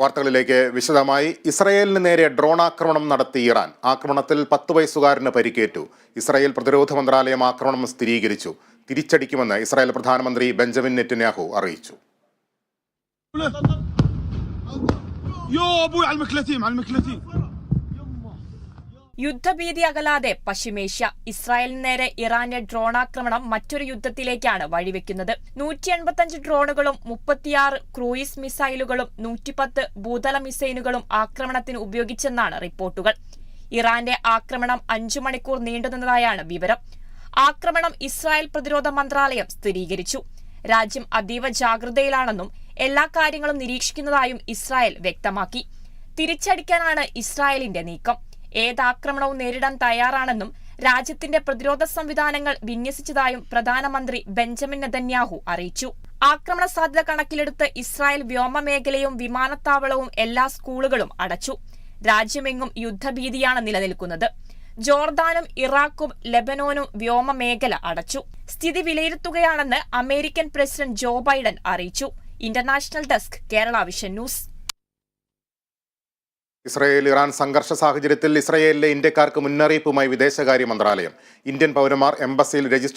വാർത്തകളിലേക്ക് വിശദമായി ഇസ്രയേലിന് നേരെ ഡ്രോൺ ആക്രമണം നടത്തി ഇറാൻ ആക്രമണത്തിൽ പത്ത് വയസ്സുകാരന് പരിക്കേറ്റു ഇസ്രായേൽ പ്രതിരോധ മന്ത്രാലയം ആക്രമണം സ്ഥിരീകരിച്ചു തിരിച്ചടിക്കുമെന്ന് ഇസ്രായേൽ പ്രധാനമന്ത്രി ബെഞ്ചമിൻ നെറ്റന്യാഹു അറിയിച്ചു يو ابوي على المكلتين على المكلتين യുദ്ധഭീതി അകലാതെ പശ്ചിമേഷ്യ ഇസ്രായേലിന് നേരെ ഇറാന്റെ ഡ്രോണാക്രമണം മറ്റൊരു യുദ്ധത്തിലേക്കാണ് വഴിവെക്കുന്നത്. നൂറ്റി എൺപത്തഞ്ച് ഡ്രോണുകളും മുപ്പത്തിയാറ് ക്രൂയിസ് മിസൈലുകളും നൂറ്റിപ്പത്ത് ഭൂതല മിസൈലുകളും ആക്രമണത്തിന് ഉപയോഗിച്ചെന്നാണ് റിപ്പോർട്ടുകൾ. ഇറാന്റെ ആക്രമണം അഞ്ചു മണിക്കൂർ നീണ്ടുനിന്നതായാണ് വിവരം. ആക്രമണം ഇസ്രായേൽ പ്രതിരോധ മന്ത്രാലയം സ്ഥിരീകരിച്ചു. രാജ്യം അതീവ ജാഗ്രതയിലാണെന്നും എല്ലാ കാര്യങ്ങളും നിരീക്ഷിക്കുന്നതായും ഇസ്രായേൽ വ്യക്തമാക്കി. തിരിച്ചടിക്കാനാണ് ഇസ്രായേലിന്റെ നീക്കം. ഏതാക്രമണവും നേരിടാൻ തയ്യാറാണെന്നും രാജ്യത്തിന്റെ പ്രതിരോധ സംവിധാനങ്ങൾ വിന്യസിച്ചതായും പ്രധാനമന്ത്രി ബെഞ്ചമിൻ നെതന്യാഹു അറിയിച്ചു. ആക്രമണ സാധ്യത കണക്കിലെടുത്ത് ഇസ്രായേൽ വ്യോമമേഖലയും വിമാനത്താവളവും എല്ലാ സ്കൂളുകളും അടച്ചു. രാജ്യമെങ്ങും യുദ്ധഭീതിയാണ് നിലനിൽക്കുന്നത്. ജോർദാനും ഇറാഖും ലെബനോനും വ്യോമമേഖല അടച്ചു. സ്ഥിതി വിലയിരുത്തുകയാണെന്ന് അമേരിക്കൻ പ്രസിഡന്റ് ജോ ബൈഡൻ അറിയിച്ചു. International desk Kerala vision news. Israel Iran സംഘർഷ സാഹചര്യത്തിൽ ഇസ്രയേലിലെ ഇന്ത്യക്കാർക്ക് മുന്നറിയിപ്പുമായി വിദേശകാര്യ മന്ത്രാലയം. ഇന്ത്യൻ പൗരന്മാർ എംബസിയിൽ രജിസ്റ്റർ